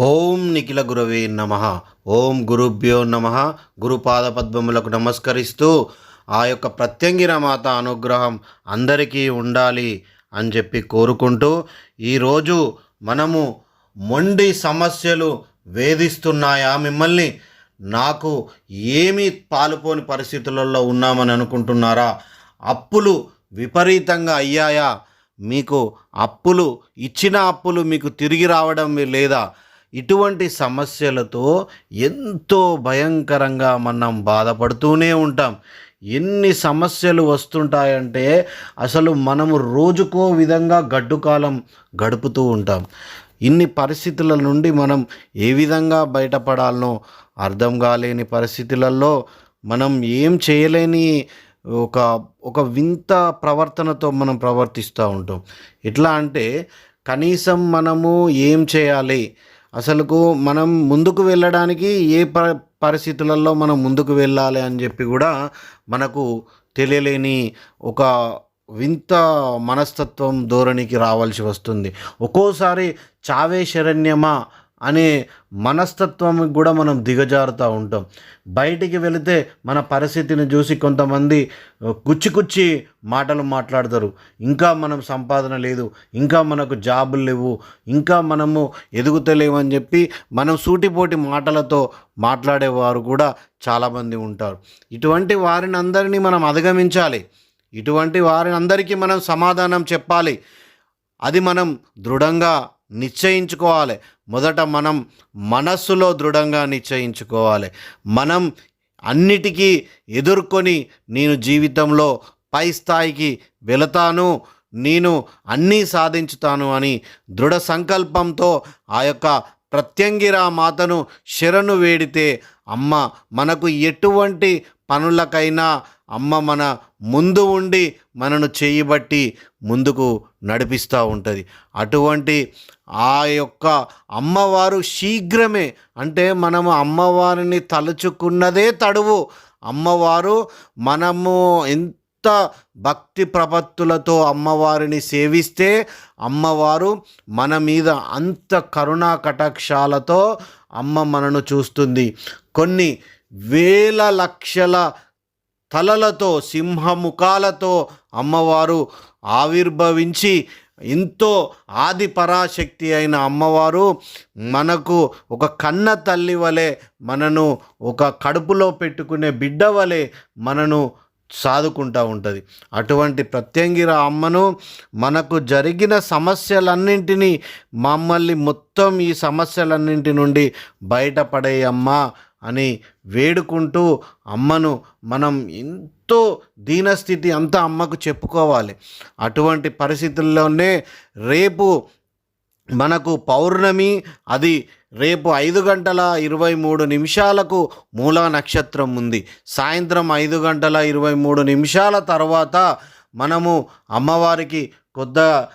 ఓం నిఖిల గురవే నమ. ఓం గురుభ్యో నమ. గురుపాద పద్మములకు నమస్కరిస్తూ ఆ యొక్క ప్రత్యంగిర మాత అనుగ్రహం అందరికీ ఉండాలి అని చెప్పి కోరుకుంటూ ఈరోజు మనము మొండి సమస్యలు వేధిస్తున్నాయా? మిమ్మల్ని నాకు ఏమీ పాలుపోని పరిస్థితులలో ఉన్నామని అనుకుంటున్నారా? అప్పులు విపరీతంగా అయ్యాయా? మీకు అప్పులు ఇచ్చిన అప్పులు మీకు తిరిగి రావడం లేదా? ఇటువంటి సమస్యలతో ఎంతో భయంకరంగా మనం బాధపడుతూనే ఉంటాం. ఎన్ని సమస్యలు వస్తుంటాయంటే అసలు మనము రోజుకో విధంగా గడ్డుకాలం గడుపుతూ ఉంటాం. ఇన్ని పరిస్థితుల నుండి మనం ఏ విధంగా బయటపడాలనో అర్థం కాలేని పరిస్థితులలో మనం ఏం చేయలేని ఒక ఒక వింత ప్రవర్తనతో మనం ప్రవర్తిస్తూ ఉంటాం. ఎట్లా అంటే కనీసం మనము ఏం చేయాలి? అసలుకు మనం ముందుకు వెళ్ళడానికి ఏ ప పరిస్థితులలో మనం ముందుకు వెళ్ళాలి అని చెప్పి కూడా మనకు తెలియలేని ఒక వింత మనస్తత్వం ధోరణికి రావాల్సి వస్తుంది. ఒక్కోసారి చావే శరణ్యమా అనే మనస్తత్వం కూడా మనం దిగజారుతూ ఉంటాం. బయటికి వెళితే మన పరిస్థితిని చూసి కొంతమంది కుచ్చి కుచ్చి మాటలు మాట్లాడతారు. ఇంకా మనం సంపాదన లేదు ఇంకా మనకు జాబులు లేవు ఇంకా మనము ఎదుగుతలేవు అని చెప్పి మనం సూటిపోటి మాటలతో మాట్లాడేవారు కూడా చాలామంది ఉంటారు. ఇటువంటి వారిని అందరినీ మనం అధిగమించాలి. ఇటువంటి వారిని అందరికీ మనం సమాధానం చెప్పాలి. అది మనం దృఢంగా నిశ్చయించుకోవాలి. మొదట మనం మనస్సులో దృఢంగా నిశ్చయించుకోవాలి. మనం అన్నిటికీ ఎదుర్కొని నేను జీవితంలో పై స్థాయికి వెళతాను నేను అన్నీ సాధించుతాను అని దృఢ సంకల్పంతో ఆ యొక్క ప్రత్యంగిరా మాతను శరణు వేడితే అమ్మ మనకు ఎటువంటి పనులకైనా అమ్మ మన ముందు ఉండి మనను చేయబట్టి ముందుకు నడిపిస్తూ ఉంటుంది. అటువంటి ఆ యొక్క అమ్మవారు శీఘ్రమే అంటే మనము అమ్మవారిని తలుచుకున్నదే తడువు. అమ్మవారు మనము ఎంత భక్తి ప్రపత్తులతో అమ్మవారిని సేవిస్తే అమ్మవారు మన మీద అంత కరుణా కటాక్షాలతో అమ్మ మనను చూస్తుంది. కొన్ని వేల లక్షల తలలతో సింహముఖాలతో అమ్మవారు ఆవిర్భవించి ఎంతో ఆది పరాశక్తి అయిన అమ్మవారు మనకు ఒక కన్న తల్లి వలె మనను ఒక కడుపులో పెట్టుకునే బిడ్డ వలె మనను సాదుకుంటూ ఉంటుంది. అటువంటి ప్రత్యంగిర అమ్మను మనకు జరిగిన సమస్యలన్నింటినీ మమ్మల్ని మొత్తం ఈ సమస్యలన్నింటి నుండి బయటపడే అమ్మ అని వేడుకుంటూ అమ్మను మనం ఎంతో దీనస్థితి అంతా అమ్మకు చెప్పుకోవాలి. అటువంటి పరిస్థితుల్లోనే రేపు మనకు పౌర్ణమి అది రేపు ఐదు గంటల ఇరవై మూడు నిమిషాలకు మూలా నక్షత్రం ఉంది. సాయంత్రం ఐదు గంటల ఇరవై మూడు నిమిషాల తర్వాత మనము అమ్మవారికి కొద్ద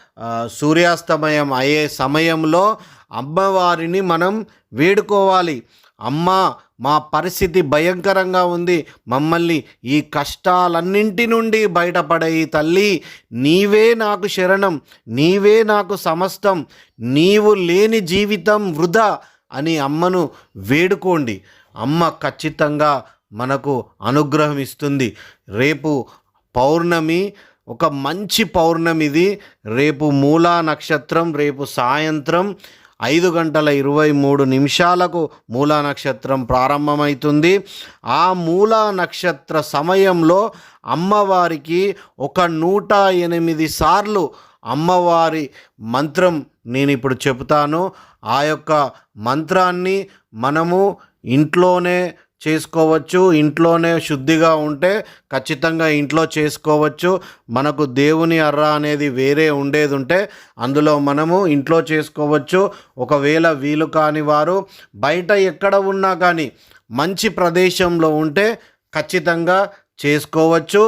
సూర్యాస్తమయం అయ్యే సమయంలో అమ్మవారిని మనం వేడుకోవాలి. అమ్మ మా పరిస్థితి భయంకరంగా ఉంది. మమ్మల్ని ఈ కష్టాలన్నింటి నుండి బయటపడయి తల్లి. నీవే నాకు శరణం నీవే నాకు సమస్తం నీవు లేని జీవితం వృధా అని అమ్మను వేడుకోండి. అమ్మ ఖచ్చితంగా మనకు అనుగ్రహం ఇస్తుంది. రేపు పౌర్ణమి ఒక మంచి పౌర్ణమిది. రేపు మూలా నక్షత్రం రేపు సాయంత్రం. ఐదు గంటల ఇరవై మూడు నిమిషాలకు మూలా నక్షత్రం ప్రారంభమవుతుంది. ఆ మూలా నక్షత్ర సమయంలో అమ్మవారికి ఒక నూట ఎనిమిది సార్లు అమ్మవారి మంత్రం నేను ఇప్పుడు చెబుతాను. ఆ యొక్క మంత్రాన్ని మనము ఇంట్లోనే చేసుకోవచ్చు. ఇంట్లోనే శుద్ధిగా ఉంటే ఖచ్చితంగా ఇంట్లో చేసుకోవచ్చు. మనకు దేవుని అర్ర అనేది వేరే ఉండేది ఉంటే అందులో మనము ఇంట్లో చేసుకోవచ్చు. ఒకవేళ వీలు కాని వారు బయట ఎక్కడ ఉన్నా కానీ మంచి ప్రదేశంలో ఉంటే ఖచ్చితంగా చేసుకోవచ్చు.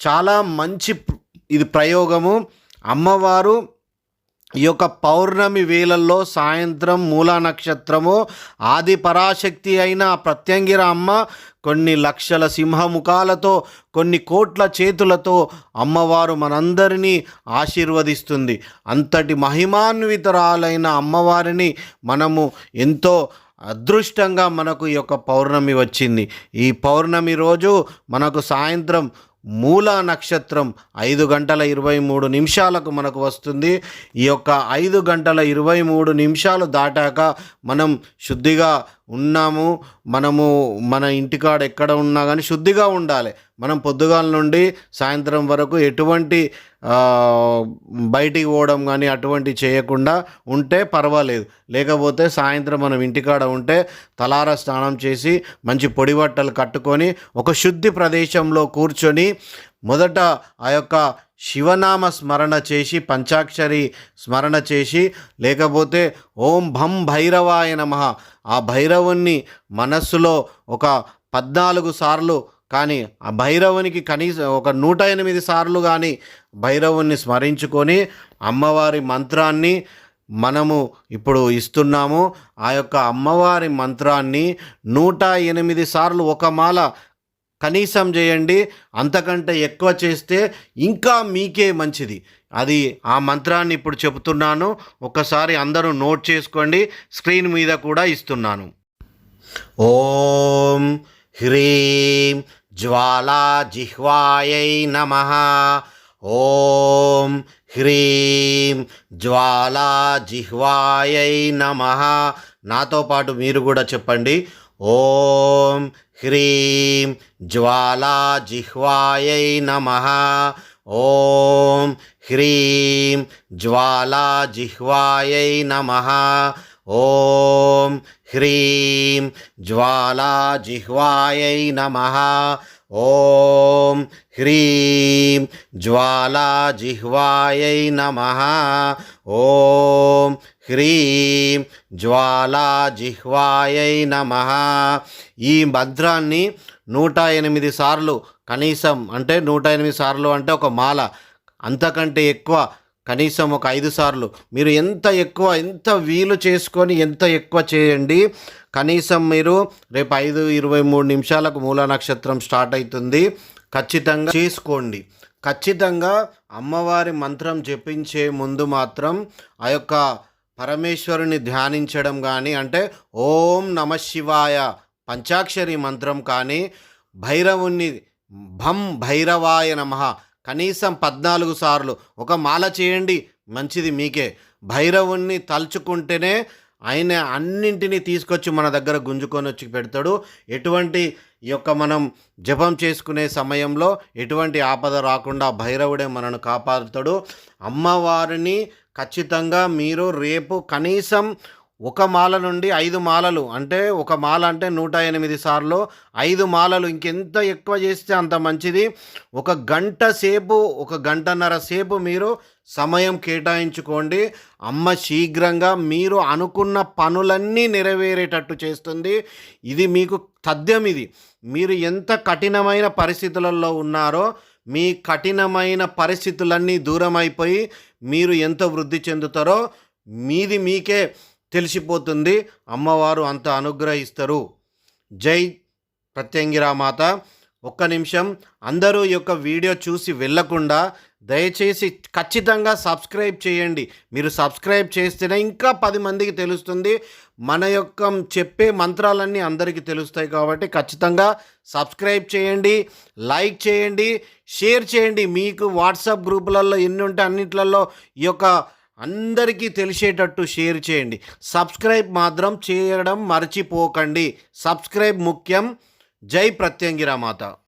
చాలా మంచి ఇది ప్రయోగము. అమ్మవారు ఈ యొక్క పౌర్ణమి వేళల్లో సాయంత్రం మూలా నక్షత్రము ఆది పరాశక్తి అయిన ప్రత్యంగిర అమ్మ కొన్ని లక్షల సింహముఖాలతో కొన్ని కోట్ల చేతులతో అమ్మవారు మనందరినీ ఆశీర్వదిస్తుంది. అంతటి మహిమాన్వితరాలైన అమ్మవారిని మనము ఎంతో అదృష్టంగా మనకు ఈ యొక్క పౌర్ణమి వచ్చింది. ఈ పౌర్ణమి రోజు మనకు సాయంత్రం మూల నక్షత్రం ఐదు గంటల ఇరవై మూడు నిమిషాలకు మనకు వస్తుంది. ఈ యొక్క ఐదు గంటల ఇరవై మూడు నిమిషాలు దాటాక మనం శుద్ధిగా ఉన్నాము మనము మన ఇంటికాడ ఎక్కడ ఉన్నా కానీ శుద్ధిగా ఉండాలి. మనం పొద్దుగాల నుండి సాయంత్రం వరకు ఎటువంటి బయటికి పోవడం కానీ అటువంటి చేయకుండా ఉంటే పర్వాలేదు. లేకపోతే సాయంత్రం మనం ఇంటికాడ ఉంటే తలార స్నానం చేసి మంచి పొడి బట్టలు కట్టుకొని ఒక శుద్ధి ప్రదేశంలో కూర్చొని మొదట ఆ యొక్క శివనామ స్మరణ చేసి పంచాక్షరి స్మరణ చేసి లేకపోతే ఓం భం భైరవాయ నమః. ఆ భైరవుణ్ణి మనస్సులో ఒక పద్నాలుగు సార్లు కానీ ఆ భైరవునికి కనీసం ఒక నూట ఎనిమిది సార్లు కానీ భైరవుణ్ణి స్మరించుకొని అమ్మవారి మంత్రాన్ని మనము ఇప్పుడు ఇస్తున్నాము. ఆ యొక్క అమ్మవారి మంత్రాన్ని నూట ఎనిమిది సార్లు ఒక మాల కనీసం చేయండి అంతకంటే ఎక్కువ చేస్తే ఇంకా మీకే మంచిది. అది ఆ మంత్రాన్ని ఇప్పుడు చెబుతున్నాను. ఒకసారి అందరూ నోట్ చేసుకోండి. స్క్రీన్ మీద కూడా ఇస్తున్నాను. ఓం హ్రీం జ్వాలా జిహ్వాయై నమ. ఓం హ్రీం జ్వాలా జిహ్వాయై నమ. నాతో పాటు మీరు కూడా చెప్పండి. ఓం హ్రీం జ్వాలాజిహ్వాయై నమ. ఓం హ్రీం జ్వాలాజిహ్వాయై నమ. ఓం హ్రీం జ్వాలాజిహ్వాయై నమ. ఓం హ్రీం జ్వాలాజిహ్వాయై నమ. ఓం హ్రీం జ్వాలా జిహ్వాయై నమ. ఈ మంత్రాన్ని నూట ఎనిమిది సార్లు కనీసం అంటే నూట ఎనిమిది సార్లు అంటే ఒక మాల అంతకంటే ఎక్కువ కనీసం ఒక ఐదు సార్లు. మీరు ఎంత ఎక్కువ ఎంత వీలు చేసుకొని ఎంత ఎక్కువ చేయండి కనీసం మీరు రేపు ఐదు ఇరవై మూడు నిమిషాలకు మూల నక్షత్రం స్టార్ట్ అవుతుంది. ఖచ్చితంగా చేసుకోండి. ఖచ్చితంగా అమ్మవారి మంత్రం జపించే ముందు మాత్రం ఆ యొక్క పరమేశ్వరుని ధ్యానించడం కానీ అంటే ఓం నమ శివాయ పంచాక్షరి మంత్రం కానీ భైరవుణ్ణి భం భైరవాయ నమః కనీసం పద్నాలుగు సార్లు ఒక మాల చేయండి మంచిది మీకే. భైరవుణ్ణి తలుచుకుంటేనే ఆయన అన్నింటినీ తీసుకొచ్చి మన దగ్గర గుంజుకొని వచ్చి పెడతాడు. ఎటువంటి ఈ యొక్క మనం జపం చేసుకునే సమయంలో ఎటువంటి ఆపద రాకుండా భైరవుడే మనను కాపాడుతాడు. అమ్మవారిని ఖచ్చితంగా మీరు రేపు కనీసం ఒక మాల నుండి ఐదు మాలలు అంటే ఒక మాల అంటే నూట ఎనిమిది సార్లు ఐదు మాలలు ఇంకెంత ఎక్కువ చేస్తే అంత మంచిది. ఒక గంట సేపు ఒక గంటన్నర సేపు మీరు సమయం కేటాయించుకోండి. అమ్మ శీఘ్రంగా మీరు అనుకున్న పనులన్నీ నెరవేరేటట్టు చేస్తుంది. ఇది మీకు తథ్యం ఇది. మీరు ఎంత కఠినమైన పరిస్థితులలో ఉన్నారో మీ కఠినమైన పరిస్థితులన్నీ దూరం అయిపోయి మీరు ఎంత వృద్ధి చెందుతారో మీది మీకే తెలిసిపోతుంది. అమ్మవారు అంత అనుగ్రహిస్తారు. జై ప్రత్యంగిరామాత. ఒక్క నిమిషం. అందరూ ఈ యొక్క వీడియో చూసి వెళ్ళకుండా దయచేసి ఖచ్చితంగా సబ్స్క్రైబ్ చేయండి. మీరు సబ్స్క్రైబ్ చేస్తేనే ఇంకా పది మందికి తెలుస్తుంది. మన యొక్క చెప్పే మంత్రాలన్నీ అందరికీ తెలుస్తాయి కాబట్టి ఖచ్చితంగా సబ్స్క్రైబ్ చేయండి లైక్ చేయండి షేర్ చేయండి. మీకు వాట్సాప్ గ్రూపులలో ఎన్ని ఉంటే అన్నిట్లలో ఈ యొక్క అందరికీ తెలిసేటట్టు షేర్ చేయండి. సబ్స్క్రైబ్ మాత్రం చేయడం మర్చిపోకండి. సబ్స్క్రైబ్ ముఖ్యం. జై ప్రత్యంగిరామాత.